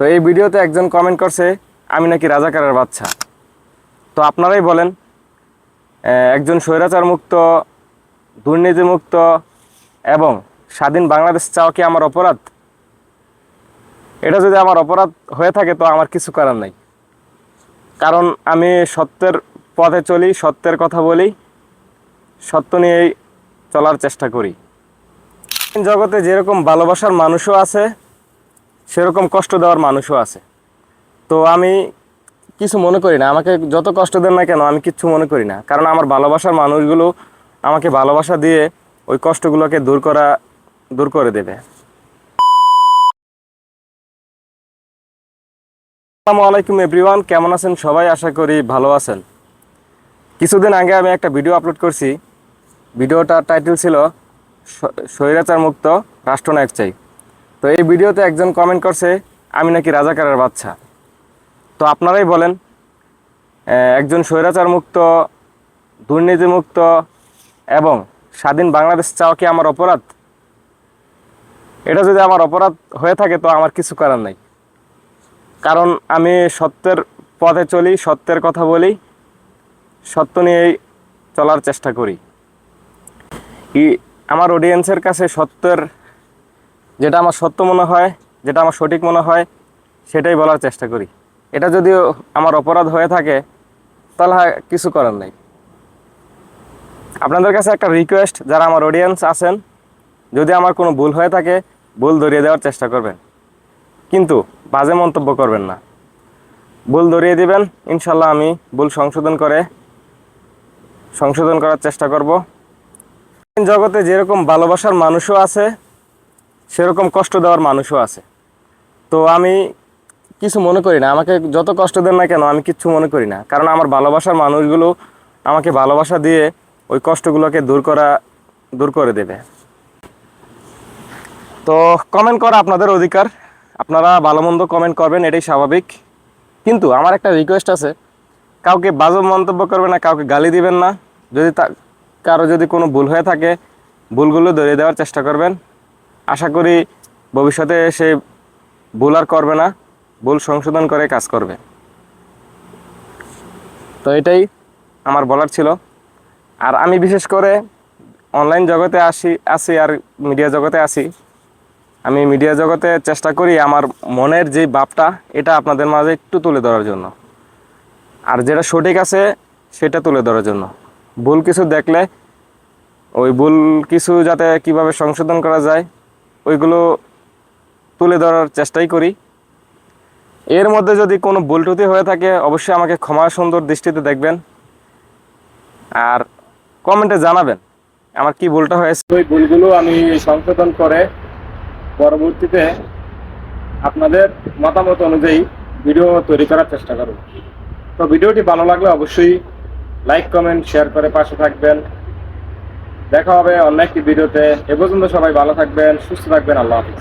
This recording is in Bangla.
তো এই ভিডিওতে একজন কমেন্ট করছে, আমি নাকি রাজাকারের বাচ্চা। তো আপনারাই বলেন একজন স্বৈরাচার মুক্ত দুর্নীতি মুক্ত এবং স্বাধীন বাংলাদেশ চাওয়া কি আমার অপরাধ? এটা যদি আমার অপরাধ হয়ে থাকে তো আমার কিছু করার নাই। কারণ আমি সত্যের পথে চলি, সত্যের কথা বলি, সত্য নিয়েই চলার চেষ্টা করি। জগতে যেরকম ভালোবাসার মানুষও আছে সেরকম কষ্ট দেওয়ার মানুষও আছে। তো আমি কিছু মনে করি না। আমাকে যত কষ্ট দেন না কেন, আমি কিচ্ছু মনে করি না। কারণ আমার ভালোবাসার মানুষগুলো আমাকে ভালোবাসা দিয়ে ওই কষ্টগুলোকে দূর করা, দূর করে দেবে। আসসালামু আলাইকুম এভরিওয়ান, কেমন আছেন সবাই? আশা করি ভালো আছেন। কিছুদিন আগে আমি একটা ভিডিও আপলোড করছি। ভিডিওটার টাইটেল ছিল স্বৈরাচার মুক্ত রাষ্ট্রনায়ক চাই। তো এই ভিডিওতে একজন কমেন্ট করছে, আমি নাকি রাজাকারের বাচ্চা। তো আপনারাই বলেন একজন স্বৈরাচার মুক্ত দুর্নীতি মুক্ত এবং স্বাধীন বাংলাদেশ চাওয়া কি আমার অপরাধ? এটা যদি আমার অপরাধ হয়ে থাকে তো আমার কিছু করার নাই। কারণ আমি সত্যের পথে চলি, সত্যের কথা বলি, সত্য নিয়েই চলার চেষ্টা করি। আমার অডিয়েন্সের কাছে সত্যের যেটা আমার সত্য মনে হয়, যেটা আমার সঠিক মনে হয়, সেটাই বলার চেষ্টা করি। এটা যদিও আমার অপরাধ হয়ে থাকে, তাহলে কিছু করার নাই। আপনাদের কাছে একটা রিকোয়েস্ট যারা আমার অডিয়েন্স আছেন, যদি আমার কোনো ভুল হয়ে থাকে, ভুল ধরিয়ে দেওয়ার চেষ্টা করবেন। কিন্তু বাজে মন্তব্য করবেন না। ভুল ধরিয়ে দিবেন, ইনশাল্লাহ আমি ভুল সংশোধন করে, সংশোধন করার চেষ্টা করব। জগতে যেরকম ভালোবাসার মানুষও আছে সেরকম কষ্ট দেওয়ার মানুষও আছে। তো আমি কিছু মনে করি না। আমাকে যত কষ্ট দেন না কেন, আমি কিচ্ছু মনে করি না। কারণ আমার ভালোবাসার মানুষগুলো আমাকে ভালোবাসা দিয়ে ওই কষ্টগুলোকে দূর করা, দূর করে দেবে। তো কমেন্ট করা আপনাদের অধিকার। আপনারা ভালো মন্দ কমেন্ট করবেন, এটাই স্বাভাবিক। কিন্তু আমার একটা রিকোয়েস্ট আছে। কাউকে বাজে মন্তব্য করবেন না, কাউকে গালি দিবেন না। যদি কারও যদি কোনো ভুল হয়ে থাকে, ভুলগুলো ধরিয়ে দেওয়ার চেষ্টা করবেন। আশা করি ভবিষ্যতে সে ভুল আর করবে না, ভুল সংশোধন করে কাজ করবে। তো এটাই আমার বলার ছিল। আর আমি বিশেষ করে অনলাইন জগতে আসি আসি আর মিডিয়া জগতে আসি আমি মিডিয়া জগতে চেষ্টা করি আমার মনের যে বাপটা এটা আপনাদের মাঝে একটু তুলে ধরার জন্য। আর যেটা সঠিক আছে, সেটা তুলে ধরার জন্য। ভুল কিছু দেখলে, ওই ভুল কিছু যাতে কীভাবে সংশোধন করা যায় ওইগুলো তুলে ধরার চেষ্টাই করি। এর মধ্যে যদি কোনো ভুল ত্রুটি হয়ে থাকে, অবশ্যই আমাকে ক্ষমা সুন্দর দৃষ্টিতে দেখবেন আর কমেন্টে জানাবেন আমার কি ভুলটা হয়েছে। ওই ভুলগুলো আমি সংশোধন করে পরবর্তীতে আপনাদের মতামত অনুযায়ী ভিডিও তৈরি করার চেষ্টা করব। তো ভিডিওটি ভালো লাগলে অবশ্যই লাইক, কমেন্ট, শেয়ার করে পাশে থাকবেন। দেখা হবে অন্য একটি ভিডিওতে। এ পর্যন্ত সবাই ভালো থাকবেন সুস্থ থাকবেন আল্লাহ হাফিজ।